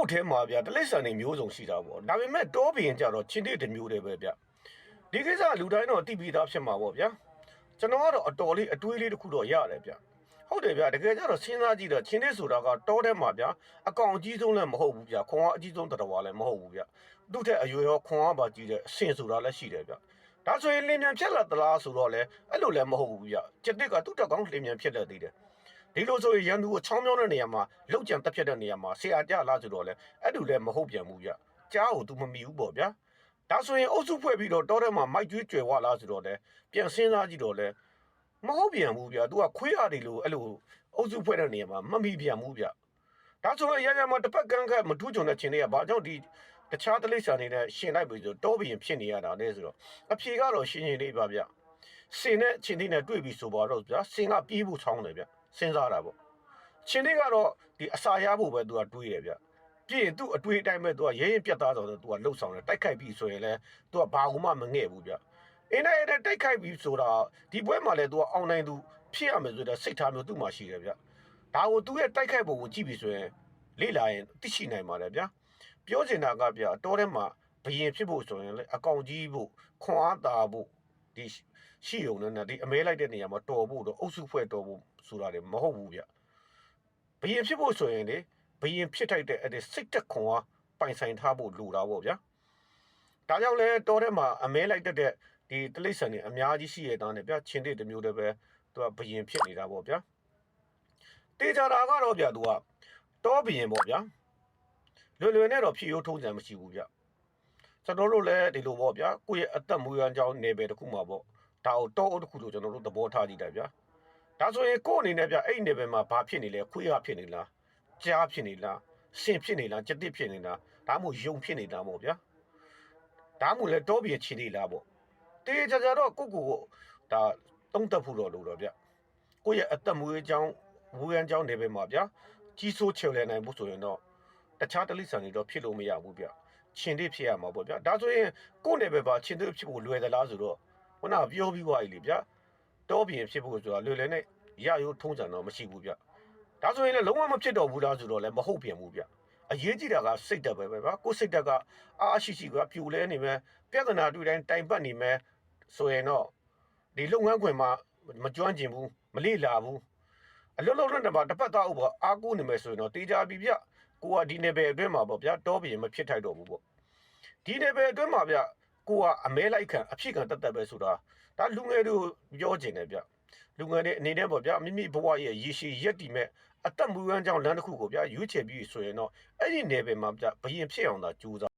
အုပ်ထဲမှာဗျာတလိษံနေမျိုးစုံရှိတာပေါ့ဒါပေမဲ့တောဘရင်ကြတော့ချင်းတိတစ်မျိုးတည်းပဲဗျဒီကိစ္စလူတိုင်းတော့တိပြီးသားဖြစ်မှာပေါ့ဗျာကျွန်တော်ကတော့အတော်လေးအတွေးလေးတစ်ခုတော့ရတယ်ဗျဟုတ်တယ်ဗျတကယ်ကြတော့စဉ်းစားကြည့်တော့ချင်းတိဆိုတာကတောထဲမှာဗျာအကောင်အကြီးဆုံးလည်းမဟုတ်ဘူးဗျခွန်အားအကြီးဆုံးတော်တော်လည်းမဟုတ်ဘူးဗျသူ့ထက်အရွယ်ရောခွန်အားပါကြီးတဲ့အဆင့်ဆိုတာလည်းရှိတယ်ဗျဒါဆိုရင်လင်းမြန်ဖြစ်လာသလားဆိုတော့လေအဲ့လိုလည်းမဟုတ်ဘူးဗျကျစ်တစ်ကသူ့တက်ကောင်းလင်းမြန်ဖြစ်တတ်သေးတယ် ဒီလိုဆိုရင်ရန်သူကိုချောင်းမြောင်းတဲ့နေရာမှာလောက်ကြံတက်ဖြတ်တဲ့နေရာမှာဆရာကြလားဆိုတော့လေအဲ့တူလည်းမဟုတ်ပြန်ဘူးဗျကြားကို तू မမီဘူးပေါ့ဗျာဒါဆိုရင်အုပ်စုဖွဲ့ပြီးတော့တောထဲမှာမိုက်ကျွေးကြွယ်ဝလားဆိုတော့လေပြန်စဉ်းစားကြည့်တော့လေမဟုတ်ပြန်ဘူးဗျ तू ကခွေးရတယ်လို့အဲ့လိုအုပ်စုဖွဲ့တဲ့နေရာမှာမမီပြန်ဘူးဗျဒါဆိုတော့ရရမှာတစ်ပတ်ကန်းခတ်မထူးကြုံတဲ့ခြင်းတွေကဘာကြောင့်ဒီတခြားတလိษံနေနဲ့ရှင်လိုက်ပြီဆိုတောဘရင်ဖြစ်နေရတာလဲဆိုတော့အဖြေကတော့ရှင်းရှင်းလေးပါဗျစင်နဲ့ချင်းသေးနဲ့တွေ့ပြီဆိုပါတော့ဗျာစင်ကပြေးဖို့ချောင်းတယ်ဗျ စဉ်းစားတာပေါ့ချင်းလေးကတော့ဒီအစာရဖို့ပဲသူကတွေးတယ်ဗျပြည့်ရင်သူ့အတွေးအတိုင်းပဲသူကရဲရင်ပြတ်သားဆိုတော့သူကလှုပ်ဆောင်တယ်တိုက်ခိုက်ပြီးဆိုရင်လည်းသူကဘာမှမငဲ့ဘူးဗျအင်းနဲ့အဲ့တိုက်ခိုက်ပြီးဆိုတာဒီပွဲမှာလည်းသူကအောင်နိုင်သူဖြစ်ရမယ်ဆိုတဲ့စိတ်ထားမျိုးသူ့မှာရှိတယ်ဗျဒါကိုသူရဲ့တိုက်ခိုက်ပုံကိုကြည့်ပြီးဆိုရင်လေ့လာရင်သိရှိနိုင်ပါတယ်ဗျပြောချင်တာကဗျအတော်ထဲမှာဘယင်ဖြစ်ဖို့ဆိုရင်လေအကောင်ကြီးဖို့ခွန်အားတာဖို့ဒီရှိုံနဲ့ဒီအမဲလိုက်တဲ့နေရာမှာတော်ဖို့တော့အုပ်စုဖွဲ့တော်ဖို့ ဆိုတာလည်းမဟုတ်ဘူးဗျဘယင်ဖြစ်ဖို့ဆိုရင်လေဘယင်ဖြစ်ထိုက်တဲ့အဲ့ဒီစိတ်တက်ခွန်အားပိုင်ဆိုင်ထားဖို့လိုတာပေါ့ဗျာဒါကြောင့်လဲတော်ထဲမှာအမဲလိုက်တတ်တဲ့ဒီတလိษံတွေအများကြီးရှိရတဲ့နဲ့ဗျာချင်းတဲ့တစ်မျိုးတည်းပဲသူကဘယင်ဖြစ်နေတာပေါ့ဗျာတေချာတာကတော့ဗျာသူကတောဘယင်ပေါ့ဗျာလွယ်လွယ်နဲ့တော့ဖြည့်ရိုးထုံးစံမရှိဘူးဗျကျွန်တော်တို့လည်းဒီလိုပေါ့ဗျာကိုယ့်ရဲ့အသက်မွေးရန်ကြောင်းနေပဲတစ်ခုမှာပေါ့ဒါကိုတောအုပ်တစ်ခုလို့ကျွန်တော်တို့သဘောထားကြည့်တယ်ဗျာ ဒါဆိုရင်ကိုယ့်အနေနဲ့ဗျအဲ့ဒီနေပယ်မှာဘာဖြစ်နေလဲခွေးရဖြစ်နေလားကြားဖြစ်နေလားဆင်ဖြစ်နေလားကြက်တစ်ဖြစ်နေလားဒါမှမဟုတ်ယုံဖြစ်နေတာမို့ဗျာဒါမှမဟုတ်လဲတောပြေချီနေလားပေါ့တေးကြကြတော့ကိုကိုကိုဒါတုံးတက်ဖို့တော့လို့တော့ဗျကိုယ့်ရဲ့အသက်မွေးကြောင်းဝူရန်ကြောင်းနေပယ်မှာဗျာကြီးစိုးချေလဲနိုင်ဖို့ဆိုရင်တော့တခြားတလိဆန်တွေတော့ဖြစ်လို့မရဘူးဗျချင်းတွေဖြစ်ရမှာပေါ့ဗျာဒါဆိုရင်ကိုယ့်နေပယ်ပါချင်းတွေဖြစ်ဖို့လွယ်သလားဆိုတော့ခုနကပြောပြီးသွားပြီလေဗျာတောပြင်ဖြစ်ဖို့ဆိုတာလွယ်လွယ်နဲ့ ရရိုးထုံးစံတော့မရှိဘူးဗျဒါဆိုရင်လည်းလုံးဝမဖြစ်တော့ဘူးလားဆိုတော့လည်းမဟုတ်ပြန်ဘူးဗျအရေးကြီးတာကစိတ်တက်ပဲပဲဗျကိုယ်စိတ်တက်ကအားရှိရှိကပြူလဲနေမယ်ပြဿနာတွေ့တိုင်းတိုင်ပတ်နေမယ်ဆိုရင်တော့ဒီလုပ်ငန်းခွင်မှာမကျွမ်းကျင်ဘူးမလေ့လာဘူးအလွတ်လွတ်နဲ့ပါတစ်ပတ်သားဥပအားကိုးနေမယ်ဆိုရင်တော့တေချာပြီဗျကိုကဒီနယ်ပယ်အတွင်းမှာပေါ့ဗျာတောပြင်မဖြစ်ထိုက်တော့ဘူးပေါ့ဒီနယ်ပယ်အတွင်းမှာဗျကိုကအမဲလိုက်ခံအဖြစ်ခံတက်တက်ပဲဆိုတာဒါလူငယ်တို့ပြောကျင်တယ်ဗျ လူငယ်တွေအနေနဲ့ပေါ့ဗျာမိမိဘဝရဲ့ရည်ရှိရက်တည်မဲ့အသက်မူရန်ကြောင့်လမ်းတစ်ခုကိုဗျာရွေးချယ်ပြီးဆိုရင်တော့အဲ့ဒီနယ်ပယ်မှာဗျဘယင်ဖြစ်အောင်သာကြိုးစား